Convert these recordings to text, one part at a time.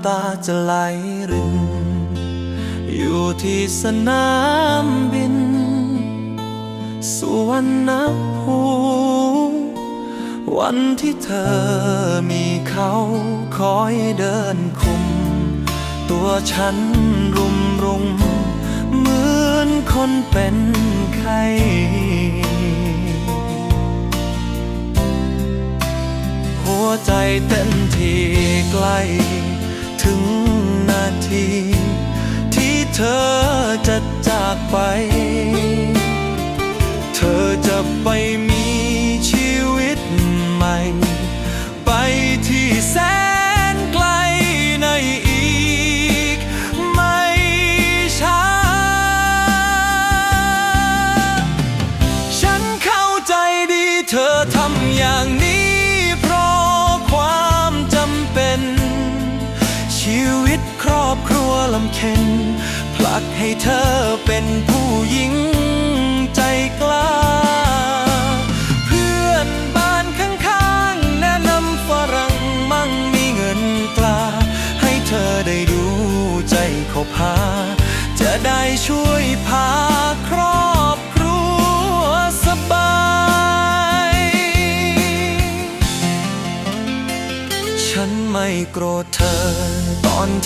ำตาจะไหลริน อยู่ที่สนามบิน สุวรรณภูมิวันที่เธอมีเขาคอยเดินคุม ตัวฉันรุมรุงเหมือนคนเป็นไข้หัวใจเต้นทีใกล้ ถึงนาที ที่เธอจะจากไป เธอจะไปมีชีวิตใหม่ ไปที่แสนไกลในอีก ไม่ช้า ฉันเข้าใจดีเธอทำอย่าง ควลำเค็ญผลักให้เธอเป็นผู้หญิงใจกล้า เพื่อนบ้านข้างๆ แนะนำฝรั่งมั่งมีเงินตราให้เธอได้ดูใจเขาพา จะได้ช่วยพาครอบครัวสบาย ฉันไม่โกรธเธอ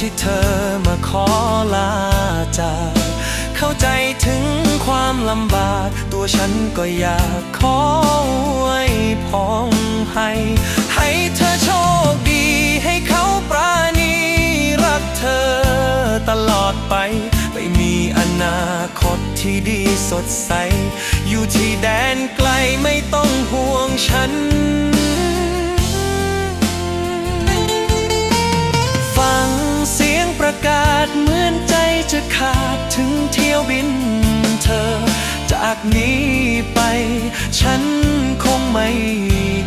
ที่เธอมาขอลาจาก เข้าใจถึงความลำบาก ตัวฉันก็อยากขอไว้พองให้ ให้เธอโชคดีให้เขาปราณีรักเธอตลอดไปไปมีอนาคตที่ดีสดใส อยู่ที่แดนไกลไม่ต้องห่วงฉัน ขาดถึงเที่ยวบินเธอ จากนี้ไป ฉันคงไม่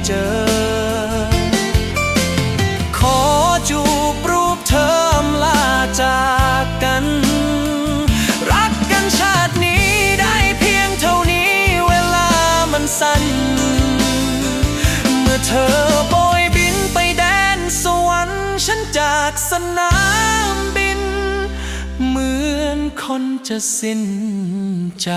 เจอ ขอจูบรูปเธอลาจากกัน รักกันชาตินี้ได้เพียงเท่านี้เวลามันสั้น เมื่อเธอโบยบินไปแดนสวรรค์ฉันจากสนาน คนจะสิ้นใจ